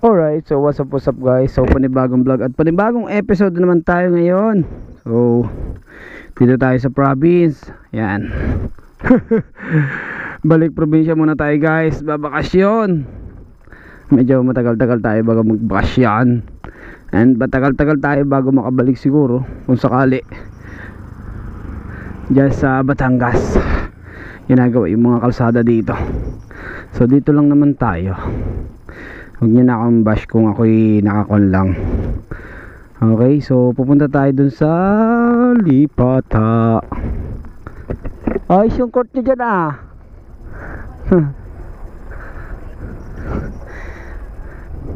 Alright, so what's up, what's up guys? So panibagong vlog at panibagong episode naman tayo ngayon. So, dito tayo sa province. Yan. Balik probinsya muna tayo guys, babakasyon. Medyo matagal-tagal tayo bago magbakasyon. And matagal-tagal tayo bago makabalik siguro Kung sakali. Diyan sa Batangas Ginagawa yung mga kalsada dito. So dito lang naman tayo Huwag niyo na akong bash kung ako'y nakakon lang. Okay, so pupunta tayo dun sa Lipata. Ayos yung court niyo dyan ah.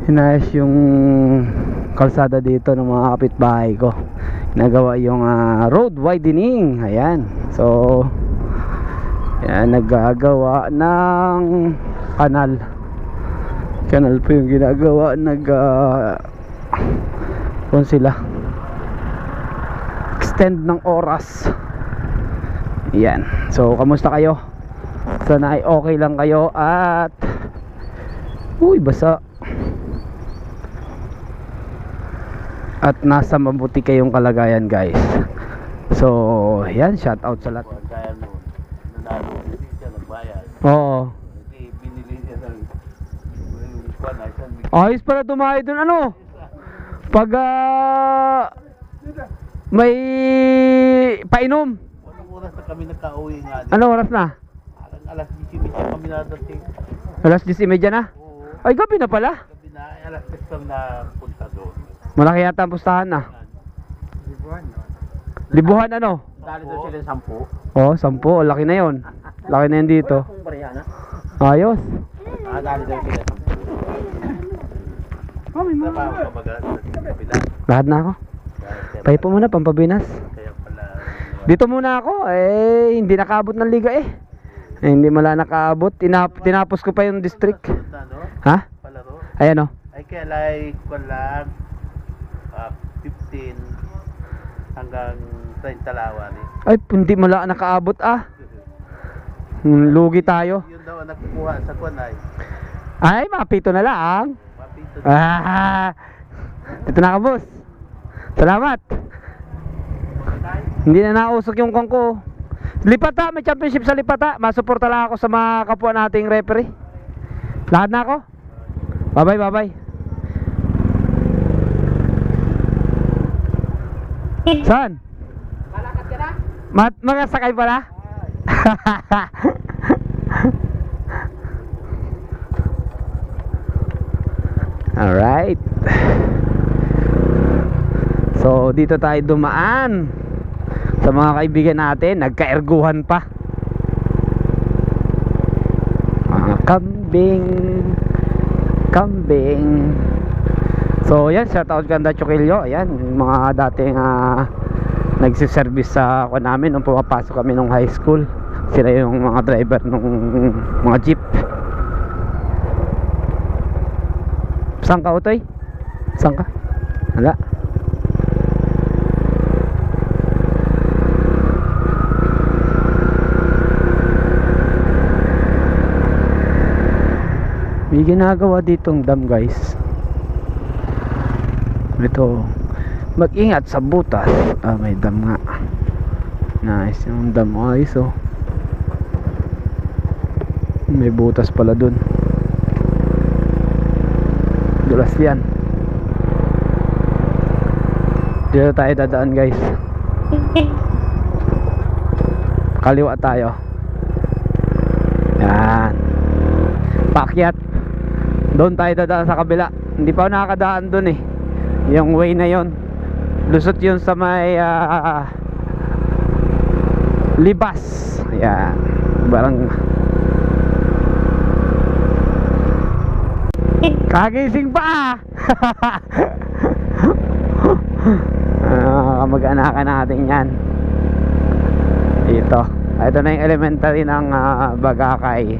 Hinayos yung kalsada dito ng mga kapitbahay ko. Nagawa yung ah, road widening. Ayan. So, yan, naggagawa ng kanal kanal po yung ginagawa. Nag uh, kung sila. Extend ng oras. Yan. So kamusta kayo? Sana ay okay lang kayo at uy basa. At nasa mabuti kayong kalagayan guys. So yan shout out sa lahat. Oo Hindi, binili siya ng yung kwan, ay isang big- Ayos pala dumayo dun ano? Pag ah, may painom. Anong oras na kami nakauwi nga din? Ano oras na? Alang alas 10 siya kami nadating. Alas 10.30 na? Oo, Ay gabi na pala. gabi na, ay alas 10 kami na punta doon. Malaki yata ang pustahan na. Libuhan ano? Dali doon sila sampu. Oh, sampu. Laki na yon. Laki na yun dito. Ayos. Ah, dali doon sila baga sa kapila. Lahat na ako. Pahi po muna, pampabinas. Kaya pala, Dito muna ako. Eh, hindi nakaabot ng liga eh. eh hindi mala nakaabot. Tinap tinapos ko pa yung district. punta no? Ha? Ayan oh. Ay kaya like kwan lang ah, 15 hanggang 30 lawan eh. Ay, hindi mala nakaabot ah. Lugi tayo. Yun daw ang nakukuha sa kwan ay. Ay, mapito na lang. Ah, ito na ka, boss. Salamat. Hindi na nausok yung kongko. Lipata, may championship sa Lipata. Masuporta lang ako sa mga kapwa nating referee. Lahat na ako. Bye-bye, bye-bye. Saan? Malakad ka na? Mat magasakay pala? Alright. So, dito tayo dumaan sa mga kaibigan natin. Nagkaerguhan pa. Mga kambing. Kambing. So, yan. Shout out ganda Chokilyo. Ayan. Mga dating ah, nagsiservice sa ako namin nung pumapasok kami nung high school. Sila yung mga driver nung mga jeep. Saan ka, Utoy? Saan ka? Wala. May ginagawa ditong dam guys. Ito. Mag-ingat sa butas. Ah, may dam nga. Nice. Yung dam ayos oh. May butas pala dun. Dulas yan. Dito tayo dadaan guys. Kaliwa tayo. Yan. Pakyat. Doon tayo dadaan sa kabila. Hindi pa nakakadaan doon eh. Yung way na yon. Lusot yun sa may ah, libas. Yan. Barang Kagising pa ah. Ah, Kamag-anakan natin yan. Ito. Ito na yung elementary ng ah, Bagakay.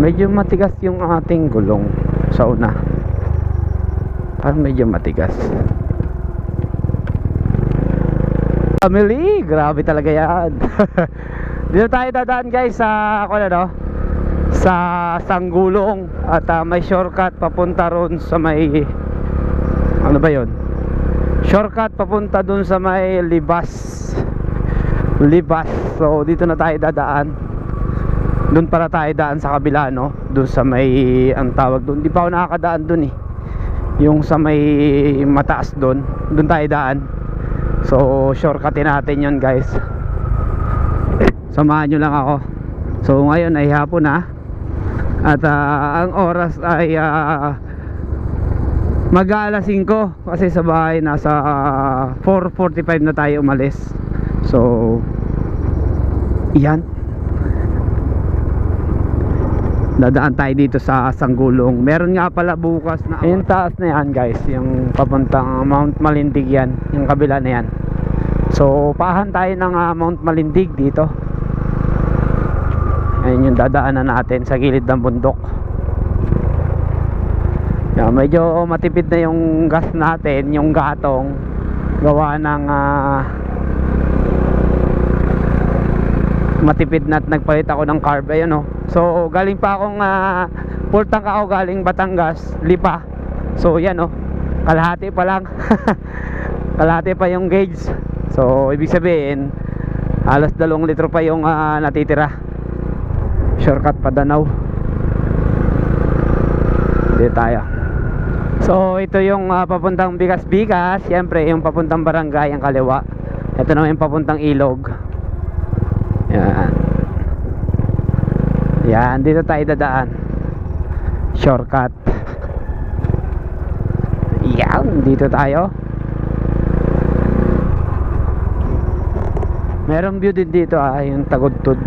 Medyo matigas yung ating gulong sa una. Parang medyo matigas. Family, grabe talaga yan. Dito tayo dadaan guys sa ako na no. Sa Sanggulong at ah, may shortcut papunta ron sa may ano ba yon shortcut papunta dun sa may Libas. Libas. So dito na tayo dadaan. Dun para tayo daan sa kabila no? Dun sa may ang tawag dun. Di pa ako nakakadaan dun eh. Yung sa may mataas dun. Dun tayo daan. So shortcutin natin yon guys. Samahan nyo lang ako. So ngayon ay hapon na at ah, ang oras ay ah, mag alas 5 kasi sa bahay nasa ah, 4.45 na tayo umalis. So yan. Dadaan tayo dito sa Sanggulong. Meron nga pala bukas na yung taas na yan guys. Yung papuntang Mount Malindig yan. Yung kabila na yan. So pahan tayo ng ah, Mount Malindig dito ayun yung dadaanan natin sa gilid ng bundok. Yan, medyo matipid na yung gas natin yung gatong gawa ng ah, matipid na at nagpalit ako ng carb. Ayun oh. so galing pa akong uh, full tank ako galing Batangas lipa. So yan oh. Kalahati pa lang. Kalahati pa yung gauge. So ibig sabihin halos dalawang litro pa yung ah, natitira shortcut pa Danaw dito tayo so ito yung ah, papuntang Bigas Bigas syempre yung papuntang barangay ang kaliwa ito naman yung papuntang Ilog yan. Yan, dito tayo dadaan. Shortcut. Yan, dito tayo. Merong view din dito ah, yung Tagudtod.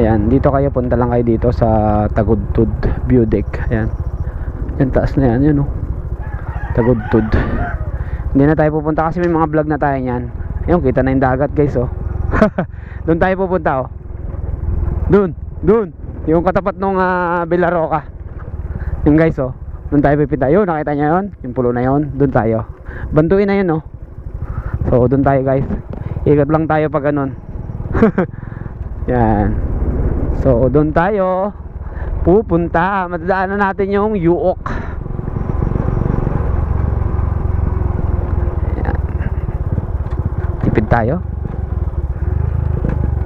Ayan, dito kayo punta lang kayo dito sa Tagudtod view deck. Ayan. Yan taas na yan, yun oh. Tagudtod. Hindi na tayo pupunta kasi may mga vlog na tayo niyan. Ayun, kita na yung dagat guys oh. doon tayo pupunta oh. Doon, doon. Yung katapat nung uh, Villaroca. Yung guys oh. Doon tayo pipinta. Yun, nakita niyo yun? Yung pulo na yun. Doon tayo. Bantuin na yun oh. So, doon tayo guys. Ikot lang tayo pag ganun. Yan. So, doon tayo pupunta. Matadaanan natin yung Yuok. Yan. Tipid tayo.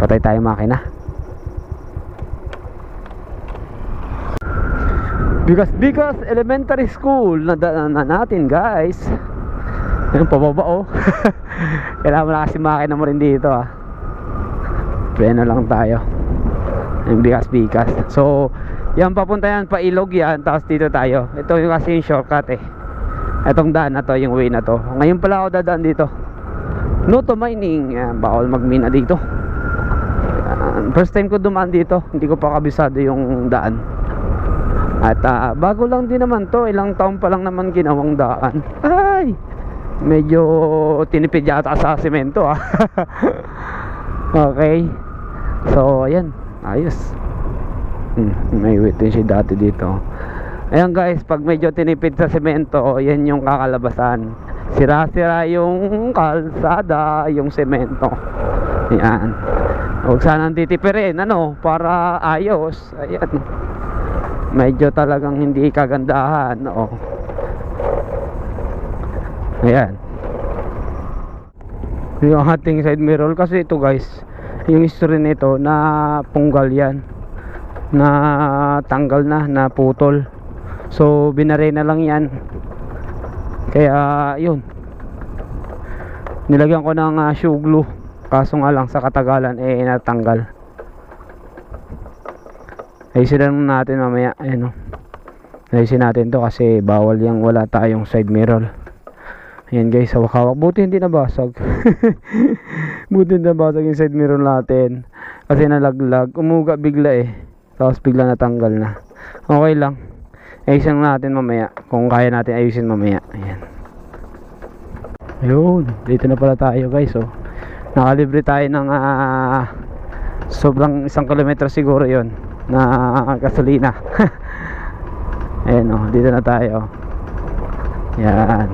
Patay tayo makina. Because because elementary school na na natin guys. Yung pababa oh. Kailangan mo na kasi makina mo rin dito ah. Preno lang tayo. Yung bigas bigas. So, yan papunta yan pa ilog yan tapos dito tayo. Ito yung kasi yung shortcut eh. Etong daan na to, yung way na to. Ngayon pala ako dadaan dito. No to mining. Yan, bawal magmina dito. Yan. First time ko dumaan dito. Hindi ko pa kabisado yung daan. At ah, bago lang din naman to. Ilang taon pa lang naman ginawang daan. Ay! Medyo tinipid yata sa semento ah. okay. So, ayan. Ayos. Hmm, may waiting siya dati dito. Ayan guys, pag medyo tinipid sa semento, yan yung kakalabasan. Sira-sira yung kalsada, yung semento. Yan. Huwag sanang titipirin, ano, para ayos. Ayan. Medyo talagang hindi kagandahan, no. Ayan. Yung ating side mirror kasi ito guys, yung history nito na punggal yan. Na tanggal na, na putol. So binare na lang yan. Kaya yun. Nilagyan ko ng uh, shoe glue. Kaso nga lang sa katagalan eh natanggal. Ayusin lang natin mamaya. Ayan o. Ayusin natin to kasi bawal yung wala tayong side mirror. Ayan guys, hawak-hawak. Buti hindi nabasag. Buti hindi nabasag yung side mirror natin. Kasi nalaglag. Umuga bigla eh. Tapos bigla natanggal na. Okay lang. Ayusin natin mamaya. Kung kaya natin ayusin mamaya. Ayan. Ayun. Dito na pala tayo guys oh. Nakalibre tayo ng ah, sobrang isang kilometro siguro yon na gasolina. Ayan oh. Dito na tayo. Yan.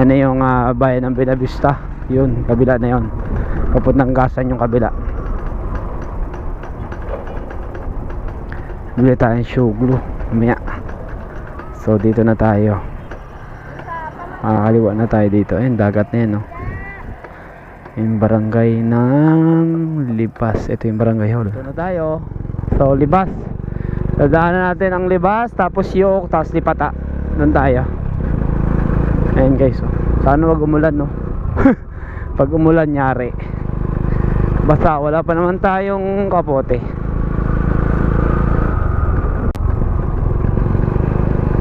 Yan na yung ah, bayan ng Binavista. Yun. Kabila na yun. Papuntang gasan yung kabila. Bili tayong shoe glue. Mamaya. So, dito na tayo. Makakaliwa na tayo dito. Ayun, dagat na yan, no? Yung barangay ng Libas. Ito yung barangay hall. Ito na tayo. So, Libas. Dadaanan natin ang Libas, tapos Yok, tapos Lipata. Doon tayo. Ayan guys, oh. Sana wag umulan, no? Pag umulan, nyari. Basta, wala pa naman tayong kapote.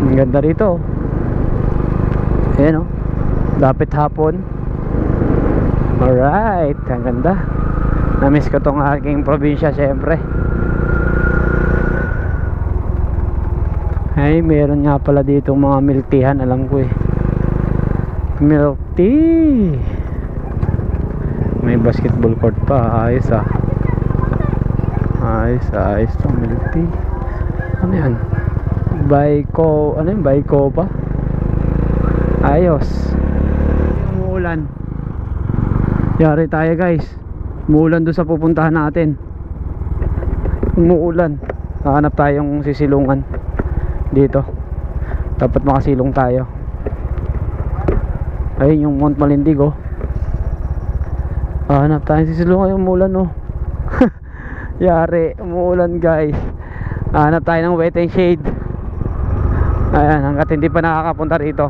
Ang ganda rito. oh. Ayan, oh. Dapit hapon. Alright, ang ganda. Namiss ko tong aking probinsya, syempre. Ay, meron nga pala dito mga milk teahan, alam ko eh. Milk tea. May basketball court pa, ayos ah. Ayos, ayos tong milk tea. Ano yan? Baiko, ano yung baiko pa? Ayos. Umuulan. Yari tayo guys. Umuulan doon sa pupuntahan natin. Umuulan. Hahanap tayong sisilungan dito. Dapat makasilong tayo. Ayun yung Mount Malindig oh. Hahanap tayong sisilungan yung umuulan oh. Yari, umuulan guys. Hahanap tayo ng wet and shade. Ayan, hanggat hindi pa nakakapunta rito.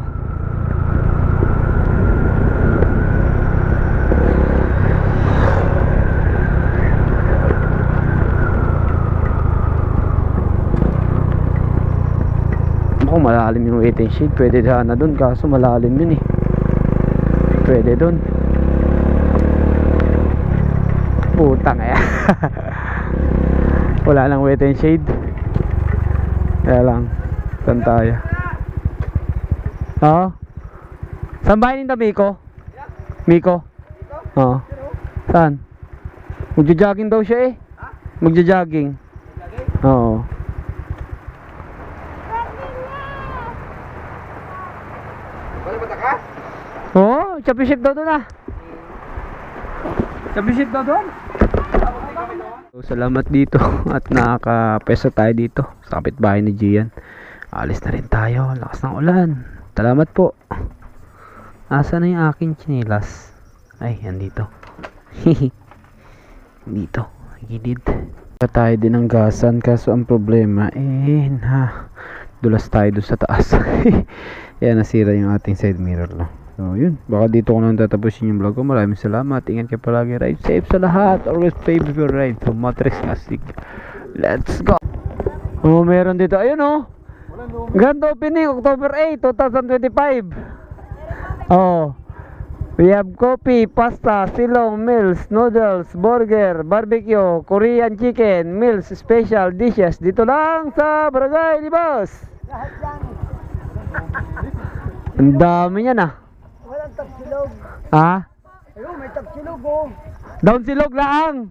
Mukhang malalim yung waiting sheet. Pwede sana dun. Kaso malalim yun eh. Pwede dun. Putang eh. Wala lang waiting shade. Kaya lang. Saan tayo? Oo. Saan bahay ninda Miko? Miko? Oo. Saan? Magja-jogging daw siya eh. Magja-jogging. Oo. Oo, oh, championship daw doon ah. Championship daw doon. So, salamat dito at nakakapesa tayo dito sa kapitbahay ni Gian. Alis na rin tayo. Lakas ng ulan. Salamat po. Asa na yung aking chinilas? Ay, yan dito. dito. Gilid. Tayo din ng gasan kaso ang problema eh ha. Dulas tayo doon sa taas. Kaya nasira yung ating side mirror no. So yun, baka dito ko lang tatapusin yung vlog ko. Maraming salamat. Ingat ka palagi. Ride safe sa lahat. Always pay before ride. So Matrix Astig. Let's go. Oh, meron dito. Ayun oh. Grand opening October 8, 2025. Oh. We have coffee, pasta, silong, meals, noodles, burger, barbecue, Korean chicken, meals, special dishes. Dito lang sa Barangay Libas. Ang dami niyan ah. Tagsilog. Ha? Ayun, may tagsilog oh. Down silog lang.